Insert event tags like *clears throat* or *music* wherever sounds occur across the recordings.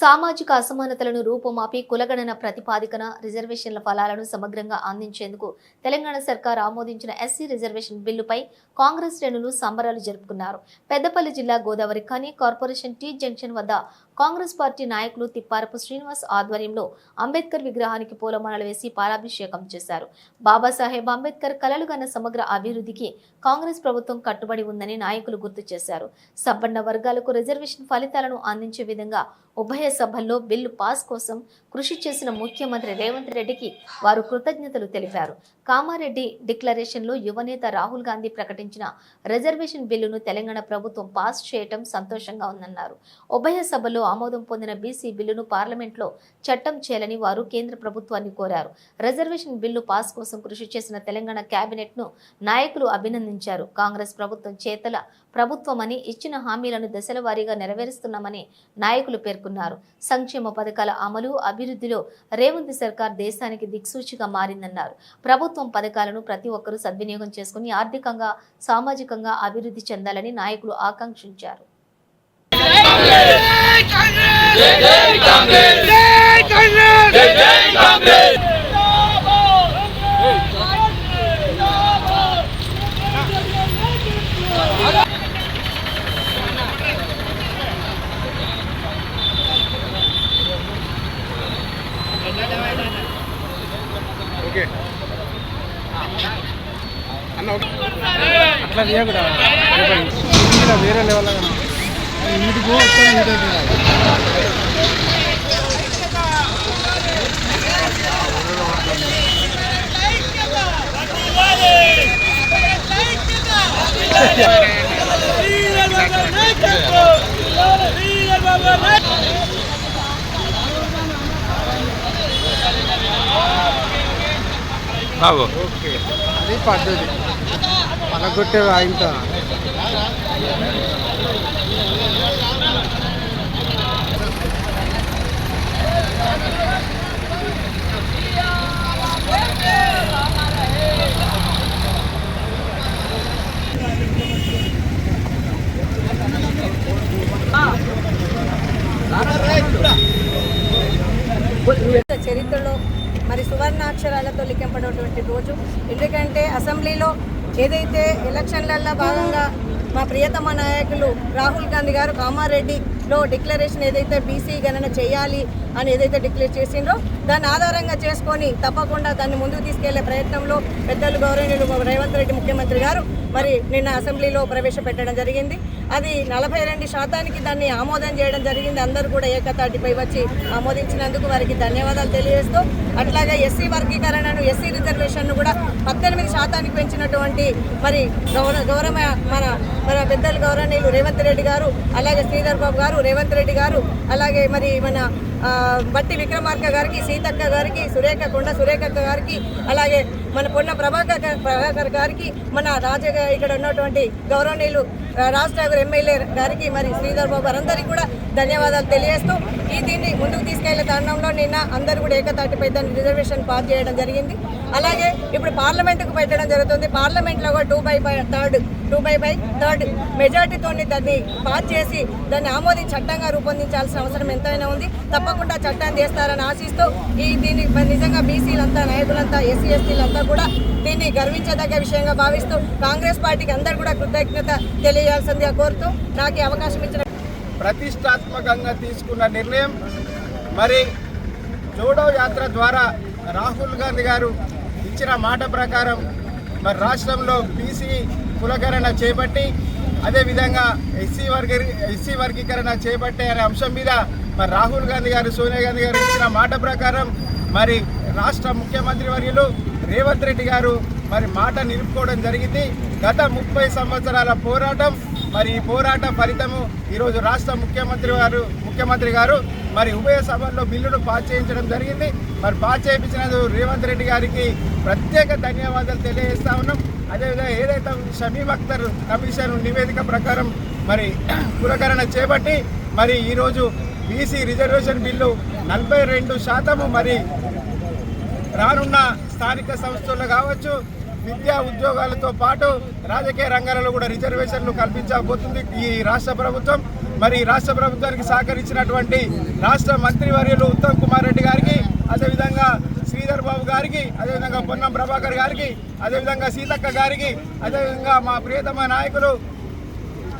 సామాజిక అసమానతలను రూపుమాపి కులగణన ప్రతిపాదికన రిజర్వేషన్ల ఫలాలను సమగ్రంగా అందించేందుకు తెలంగాణ సర్కార్ ఆమోదించిన ఎస్సీ రిజర్వేషన్ బిల్లుపై కాంగ్రెస్ శ్రేణులు సంబరాలు జరుపుకున్నారు. పెద్దపల్లి జిల్లా Godavarikhani corporation T junction వద్ద కాంగ్రెస్ పార్టీ నాయకులు తిప్పారపు శ్రీనివాస్ ఆధ్వర్యంలో అంబేద్కర్ విగ్రహానికి పూలమాలలు వేసి పాలాభిషేకం చేశారు. బాబాసాహెబ్ అంబేద్కర్ కలలుగన్న సమగ్ర అభివృద్ధికి కాంగ్రెస్ ప్రభుత్వం కట్టుబడి ఉందని నాయకులు గుర్తు చేశారు. సబ్బన్న వర్గాలకు రిజర్వేషన్ ఫలితాలను అందించే విధంగా ఉభయ సభల్లో బిల్లు పాస్ కోసం కృషి చేసిన ముఖ్యమంత్రి రేవంత్ రెడ్డికి వారు కృతజ్ఞతలు తెలిపారు. కామారెడ్డి డిక్లరేషన్లో యువనేత రాహుల్ గాంధీ ప్రకటించిన రిజర్వేషన్ బిల్లును తెలంగాణ ప్రభుత్వం పాస్ చేయటం సంతోషంగా ఉందన్నారు. ఉభయ సభలో ఆమోదం పొందిన బీసీ బిల్లును పార్లమెంట్లో చట్టం చేయాలని వారు కేంద్ర ప్రభుత్వాన్ని కోరారు. రిజర్వేషన్ బిల్లు పాస్ కోసం కృషి చేసిన తెలంగాణ కేబినెట్ను నాయకులు అభినందించారు. కాంగ్రెస్ ప్రభుత్వం చేతల ప్రభుత్వమని ఇచ్చిన హామీలను దశల వారీగా నెరవేరుస్తున్నామని నాయకులు పేర్కొన్నారు. సంక్షేమ పథకాల అమలు అభివృద్ధిలో రేవంత్ సర్కార్ దేశానికి దిక్సూచిగా మారిందన్నారు. ప్రభుత్వం పథకాలను ప్రతి ఒక్కరూ సద్వినియోగం చేసుకుని ఆర్థికంగా సామాజికంగా అభివృద్ధి చెందాలని నాయకులు ఆకాంక్షించారు Okay. అట్లా తీయకూడదు వేరే లెవెల్ వీటికి బాబు. ఓకే. అది పద్ధతి. పలగొట్టే ఇంత చరిత్రలో సువర్ణాక్షరాలతో లిఖింపడేటువంటి రోజు. ఎందుకంటే అసెంబ్లీలో ఏదైతే ఎలక్షన్లలో భాగంగా మా ప్రియతమ నాయకులు రాహుల్ గాంధీ గారు కామారెడ్డిలో డిక్లరేషన్ ఏదైతే బీసీ గణన చేయాలి అని ఏదైతే డిక్లేర్ చేసిండ్రో దాన్ని ఆధారంగా చేసుకొని తప్పకుండా దాన్ని ముందుకు తీసుకెళ్ళే ప్రయత్నంలో పెద్దలు గౌరవనీయులు రేవంత్ రెడ్డి ముఖ్యమంత్రి గారు మరి నిన్న అసెంబ్లీలో ప్రవేశపెట్టడం జరిగింది. అది నలభై రెండు శాతానికి దాన్ని ఆమోదం చేయడం జరిగింది. అందరూ కూడా ఏకతాటిపై వచ్చి ఆమోదించినందుకు వారికి ధన్యవాదాలు తెలియజేస్తూ అట్లాగే ఎస్సీ వర్గీకరణను ఎస్సీ రిజర్వేషన్ను కూడా పద్దెనిమిది శాతానికి పెంచినటువంటి మరి గౌరవ గౌరవ మన మన పెద్దలు గౌరవనీయులు రేవంత్ రెడ్డి గారు అలాగే శ్రీధర్ బాబు గారు రేవంత్ రెడ్డి గారు అలాగే మరి మన బట్టి విక్రమార్క గారికి సీతక్క గారికి సురేఖ కొండ సురేఖక్క గారికి అలాగే మన పొన్న ప్రభాకర్ ప్రభాకర్ గారికి మన రాజ ఇక్కడ ఉన్నటువంటి గౌరవనీయులు ఆ, రాజ్ ఠాగూర్ ఎమ్మెల్యే గారికి మరి శ్రీధర్ బాబు అందరికీ కూడా ధన్యవాదాలు తెలియజేస్తూ ఈ దీన్ని ముందుకు తీసుకెళ్ళే తరుణంలో నిన్న అందరూ కూడా ఏకతాటిపై దాన్ని రిజర్వేషన్ పాస్ చేయడం జరిగింది. అలాగే ఇప్పుడు పార్లమెంటుకు పెట్టడం జరుగుతుంది. పార్లమెంట్లో కూడా two by by third two by by third మెజార్టీతో దాన్ని పాస్ చేసి దాన్ని ఆమోదించి చట్టంగా రూపొందించాల్సిన అవసరం ఎంతైనా ఉంది. తప్ప తప్పకుండా చట్టాన్ని చేస్తారని ఆశిస్తూ ఈ దీన్ని మరి నిజంగా బీసీలంతా నాయకులంతా ఎస్సీ ఎస్టీలంతా కూడా దీన్ని గర్వించదగ్గ విషయంగా భావిస్తూ కాంగ్రెస్ పార్టీకి అందరు కూడా కృతజ్ఞత తెలియజేయాల్సిందిగా కోరుతూ నాకు అవకాశం ఇచ్చిన ప్రతిష్టాత్మకంగా తీసుకున్న నిర్ణయం మరి జోడో యాత్ర ద్వారా రాహుల్ గాంధీ గారు ఇచ్చిన మాట ప్రకారం మరి రాష్ట్రంలో బీసీ కులకరణ చేపట్టి అదేవిధంగా ఎస్సీ వర్గ ఎస్సీ వర్గీకరణ చేపట్టే అనే అంశం మీద మరి రాహుల్ గాంధీ గారు సోనియా గాంధీ గారు ఇచ్చిన మాట ప్రకారం మరి రాష్ట్ర ముఖ్యమంత్రి వర్యులు రేవంత్ రెడ్డి గారు మరి మాట నిలుపుకోవడం జరిగింది. గత ముప్పై సంవత్సరాల పోరాటం మరి ఈ పోరాట ఫలితము ఈరోజు రాష్ట్ర ముఖ్యమంత్రి గారు ముఖ్యమంత్రి గారు మరి ఉభయ సభల్లో బిల్లును పాస్ చేయించడం జరిగింది. మరి పాస్ చేయించినందుకు రేవంత్ రెడ్డి గారికి ప్రత్యేక ధన్యవాదాలు తెలియజేస్తా ఉన్నాం. అదేవిధంగా ఏదైతే షమీమ్ అఖ్తర్ కమిషన్ నివేదిక ప్రకారం మరి *clears throat* పురకరణ చేపట్టి మరి ఈరోజు బీసీ రిజర్వేషన్ బిల్లు నలభై రెండు శాతము మరి రానున్న స్థానిక సంస్థల్లో కావచ్చు విద్యా ఉద్యోగాలతో పాటు రాజకీయ రంగాలలో కూడా రిజర్వేషన్లు కల్పించబోతుంది ఈ రాష్ట్ర ప్రభుత్వం. మరి రాష్ట్ర ప్రభుత్వానికి సహకరించినటువంటి రాష్ట్ర మంత్రివర్యులు ఉత్తమ్ కుమార్ రెడ్డి గారికి అదేవిధంగా శ్రీధర్ బాబు గారికి అదేవిధంగా పొన్నం ప్రభాకర్ గారికి అదేవిధంగా సీతక్క గారికి అదేవిధంగా మా ప్రియతమ నాయకులు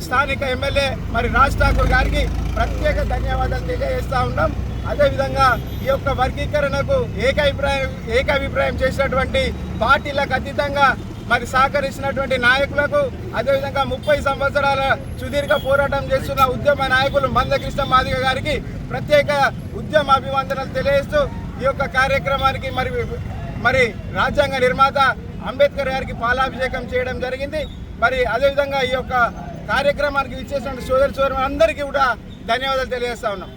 స్థానిక ఎమ్మెల్యే మరి రాజ్ ఠాకూర్ గారికి ప్రత్యేక ధన్యవాదాలు తెలియజేస్తా ఉన్నాం. అదేవిధంగా ఈ యొక్క వర్గీకరణకు ఏకాభిప్రాయం ఏకాభిప్రాయం చేసినటువంటి పార్టీలకు అతీతంగా మరి సహకరించినటువంటి నాయకులకు అదేవిధంగా ముప్పై సంవత్సరాల సుదీర్ఘ పోరాటం చేస్తున్న ఉద్యమ నాయకులు మందకృష్ణ మాదిగ గారికి ప్రత్యేక ఉద్యమ అభివందనలు తెలియజేస్తూ ఈ యొక్క కార్యక్రమానికి మరి మరి రాజ్యాంగ నిర్మాత అంబేద్కర్ గారికి పాలాభిషేకం చేయడం జరిగింది. మరి అదేవిధంగా ఈ యొక్క కార్యక్రమానికి ఇచ్చేసిన సోదరి సోదరు అందరికీ కూడా ధన్యవాదాలు తెలియజేస్తా ఉన్నాం.